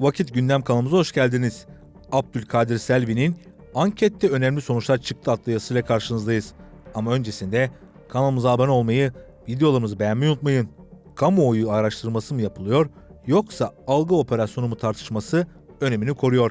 Vakit Gündem kanalımıza hoş geldiniz. Abdülkadir Selvi'nin ankette önemli sonuçlar çıktı adlı yazısıyla karşınızdayız. Ama öncesinde kanalımıza abone olmayı, videolarımızı beğenmeyi unutmayın. Kamuoyu araştırması mı yapılıyor yoksa algı operasyonu mu tartışması önemini koruyor.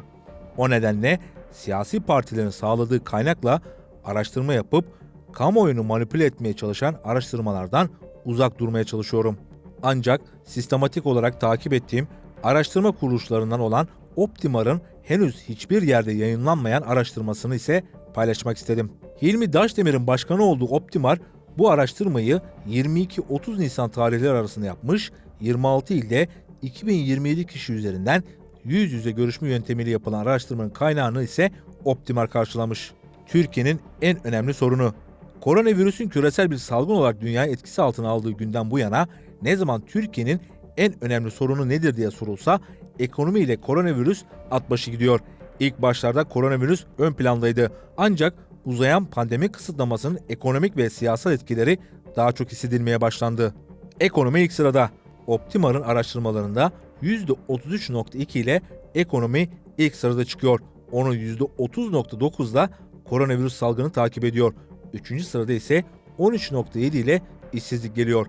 O nedenle siyasi partilerin sağladığı kaynakla araştırma yapıp kamuoyunu manipüle etmeye çalışan araştırmalardan uzak durmaya çalışıyorum. Ancak sistematik olarak takip ettiğim araştırma kuruluşlarından olan Optimar'ın henüz hiçbir yerde yayınlanmayan araştırmasını ise paylaşmak istedim. Hilmi Daşdemir'in başkanı olduğu Optimar bu araştırmayı 22-30 Nisan tarihleri arasında yapmış, 26 ilde 2027 kişi üzerinden yüz yüze görüşme yöntemiyle yapılan araştırmanın kaynağını ise Optimar karşılamış. Türkiye'nin en önemli sorunu. Koronavirüsün küresel bir salgın olarak dünyayı etkisi altına aldığı günden bu yana ne zaman Türkiye'nin en önemli sorunu nedir diye sorulsa ekonomi ile koronavirüs at başı gidiyor. İlk başlarda koronavirüs ön plandaydı. Ancak uzayan pandemi kısıtlamasının ekonomik ve siyasal etkileri daha çok hissedilmeye başlandı. Ekonomi ilk sırada. Optimar'ın araştırmalarında %33.2 ile ekonomi ilk sırada çıkıyor. Onun %30.9'da koronavirüs salgını takip ediyor. Üçüncü sırada ise 13.7 ile işsizlik geliyor.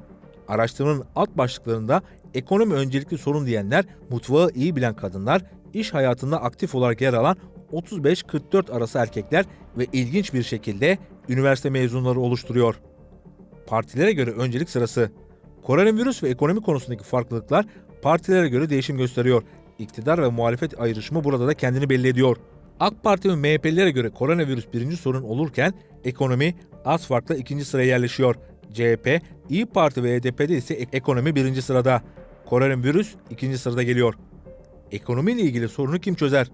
Araştırmanın alt başlıklarında ekonomi öncelikli sorun diyenler, mutfağı iyi bilen kadınlar, iş hayatında aktif olarak yer alan 35-44 arası erkekler ve ilginç bir şekilde üniversite mezunları oluşturuyor. Partilere göre öncelik sırası. Koronavirüs ve ekonomi konusundaki farklılıklar partilere göre değişim gösteriyor. İktidar ve muhalefet ayrışımı burada da kendini belli ediyor. AK Parti ve MHP'lilere göre koronavirüs birinci sorun olurken ekonomi az farkla ikinci sıraya yerleşiyor. CHP, İyi Parti ve HDP'de ise ek- ekonomi birinci sırada. Koronavirüs ikinci sırada geliyor. Ekonomiyle ilgili sorunu kim çözer?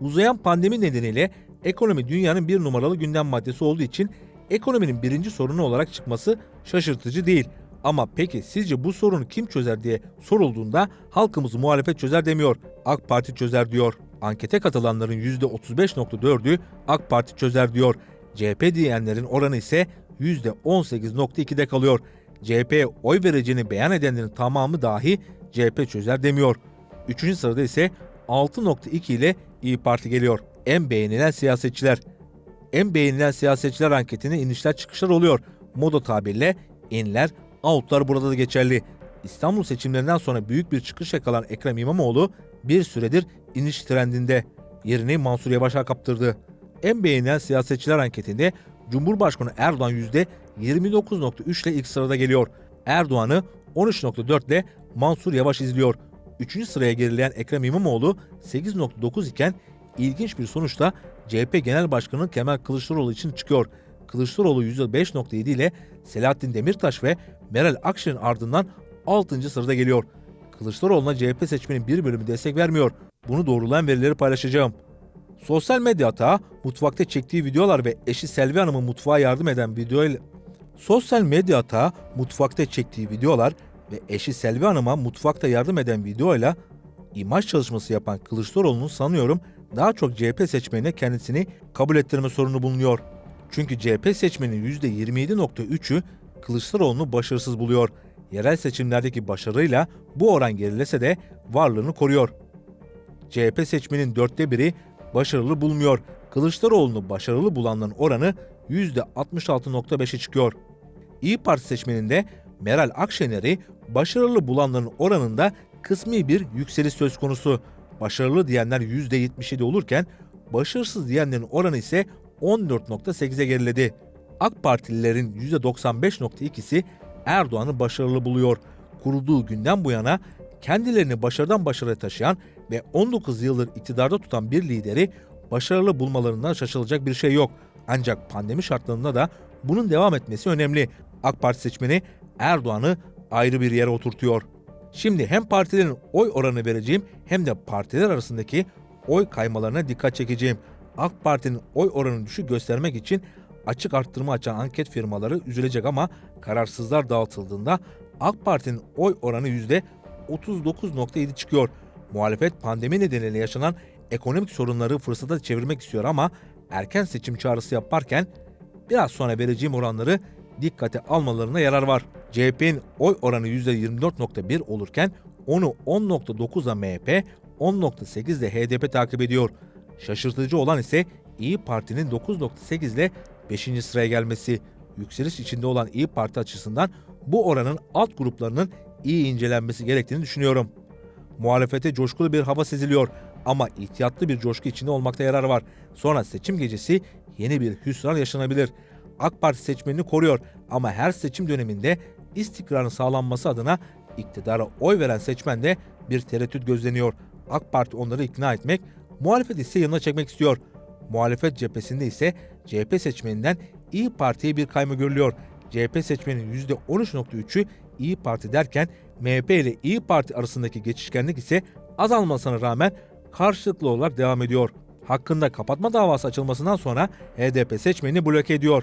Uzayan pandemi nedeniyle ekonomi dünyanın bir numaralı gündem maddesi olduğu için ekonominin birinci sorunu olarak çıkması şaşırtıcı değil. Ama peki sizce bu sorunu kim çözer diye sorulduğunda halkımız muhalefet çözer demiyor. AK Parti çözer diyor. Ankete katılanların %35.4'ü AK Parti çözer diyor. CHP diyenlerin oranı ise %18.2'de kalıyor. CHP'ye oy vereceğini beyan edenlerin tamamı dahi CHP çözer demiyor. Üçüncü sırada ise 6.2 ile İyi Parti geliyor. En beğenilen siyasetçiler. En beğenilen siyasetçiler anketinde inişler çıkışlar oluyor. Moda tabirle inler, outlar burada da geçerli. İstanbul seçimlerinden sonra büyük bir çıkış yakalan Ekrem İmamoğlu bir süredir iniş trendinde. Yerini Mansur Yavaş'a kaptırdı. En beğenilen siyasetçiler anketinde Cumhurbaşkanı Erdoğan %29.3 ile ilk sırada geliyor. Erdoğan'ı 13.4 ile Mansur Yavaş izliyor. Üçüncü sıraya gerileyen Ekrem İmamoğlu 8.9 iken ilginç bir sonuçla CHP Genel Başkanı Kemal Kılıçdaroğlu için çıkıyor. Kılıçdaroğlu %5.7 ile Selahattin Demirtaş ve Meral Akşener'in ardından 6. sırada geliyor. Kılıçdaroğlu'na CHP seçmenin bir bölümü destek vermiyor. Bunu doğrulayan verileri paylaşacağım. Sosyal medya hata, mutfakta çektiği videolar ve eşi Selvi Hanım'ın mutfağa yardım eden videoyla Sosyal medya hata, mutfakta çektiği videolar ve eşi Selvi Hanım'a mutfakta yardım eden videoyla imaj çalışması yapan Kılıçdaroğlu'nun sanıyorum daha çok CHP seçmenine kendisini kabul ettirme sorunu bulunuyor. Çünkü CHP seçmenin %27.3'ü Kılıçdaroğlu'nu başarısız buluyor. Yerel seçimlerdeki başarıyla bu oran gerilese de varlığını koruyor. CHP seçmenin dörtte biri başarılı bulmuyor. Kılıçdaroğlu'nu başarılı bulanların oranı %66.5'e çıkıyor. İyi Parti seçmeninde Meral Akşener'i başarılı bulanların oranında kısmi bir yükseliş söz konusu. Başarılı diyenler %77 olurken başarısız diyenlerin oranı ise 14.8'e geriledi. AK Partililerin %95.2'si Erdoğan'ı başarılı buluyor. Kurulduğu günden bu yana kendilerini başarıdan başarıya taşıyan ve 19 yıldır iktidarda tutan bir lideri başarılı bulmalarından şaşılacak bir şey yok. Ancak pandemi şartlarında da bunun devam etmesi önemli. AK Parti seçmeni Erdoğan'ı ayrı bir yere oturtuyor. Şimdi hem partilerin oy oranı vereceğim hem de partiler arasındaki oy kaymalarına dikkat çekeceğim. AK Parti'nin oy oranını düşük göstermek için açık arttırma açan anket firmaları üzülecek ama kararsızlar dağıtıldığında AK Parti'nin oy oranı %39.7 çıkıyor. Muhalefet pandemi nedeniyle yaşanan ekonomik sorunları fırsata çevirmek istiyor ama erken seçim çağrısı yaparken biraz sonra vereceğim oranları dikkate almalarına yarar var. CHP'nin oy oranı %24.1 olurken onu 10.9'a MHP, 10.8 ile HDP takip ediyor. Şaşırtıcı olan ise İyi Parti'nin 9.8 ile 5. sıraya gelmesi. Yükseliş içinde olan İyi Parti açısından bu oranın alt gruplarının iyi incelenmesi gerektiğini düşünüyorum. Muhalefete coşkulu bir hava seziliyor ama ihtiyatlı bir coşku içinde olmakta yarar var. Sonra seçim gecesi yeni bir hüsran yaşanabilir. AK Parti seçmenini koruyor ama her seçim döneminde istikrarın sağlanması adına iktidara oy veren seçmende bir tereddüt gözleniyor. AK Parti onları ikna etmek, muhalefet ise yanına çekmek istiyor. Muhalefet cephesinde ise CHP seçmeninden İyi Parti'ye bir kayma görülüyor. CHP seçmeninin %13.3'ü İyi Parti derken MHP ile İyi Parti arasındaki geçişkenlik ise azalmasına rağmen karşılıklı olarak devam ediyor. Hakkında kapatma davası açılmasından sonra HDP seçmenini bloke ediyor.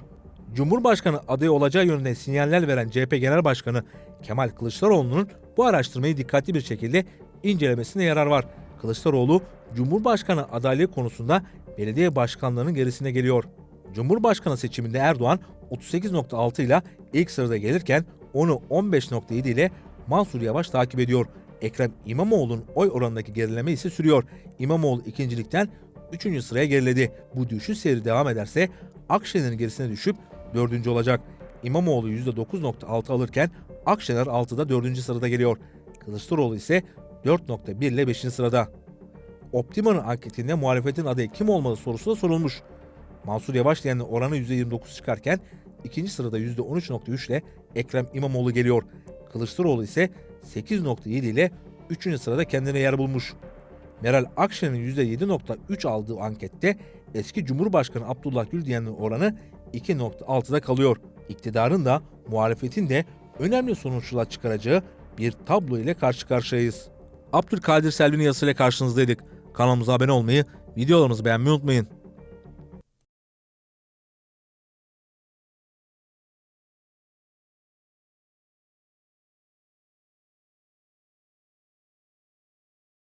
Cumhurbaşkanı adayı olacağı yönünde sinyaller veren CHP Genel Başkanı Kemal Kılıçdaroğlu'nun bu araştırmayı dikkatli bir şekilde incelemesine yarar var. Kılıçdaroğlu, Cumhurbaşkanı adaylığı konusunda belediye başkanlarının gerisine geliyor. Cumhurbaşkanı seçiminde Erdoğan 38.6 ile ilk sırada gelirken onu 15.7 ile Mansur Yavaş takip ediyor. Ekrem İmamoğlu'nun oy oranındaki gerileme ise sürüyor. İmamoğlu ikincilikten 3. sıraya geriledi. Bu düşüş seyri devam ederse Akşener'in gerisine düşüp 4. olacak. İmamoğlu %9.6 alırken Akşener 6'da 4. sırada geliyor. Kılıçdaroğlu ise 4.1 ile 5. sırada. Optima'nın anketinde muhalefetin adayı kim olmalı sorusu da sorulmuş. Mansur Yavaş diyenin oranı %29 çıkarken ikinci sırada %13.3 ile Ekrem İmamoğlu geliyor. Kılıçdaroğlu ise 8.7 ile 3. sırada kendine yer bulmuş. Meral Akşener'in %7.3 aldığı ankette eski Cumhurbaşkanı Abdullah Gül diyenin oranı 2.6'da kalıyor. İktidarın da muhalefetin de önemli sonuçlar çıkaracağı bir tablo ile karşı karşıyayız. Abdülkadir Selvi'nin yazısıyla karşınızdaydık. Kanalımıza abone olmayı, videolarımızı beğenmeyi unutmayın.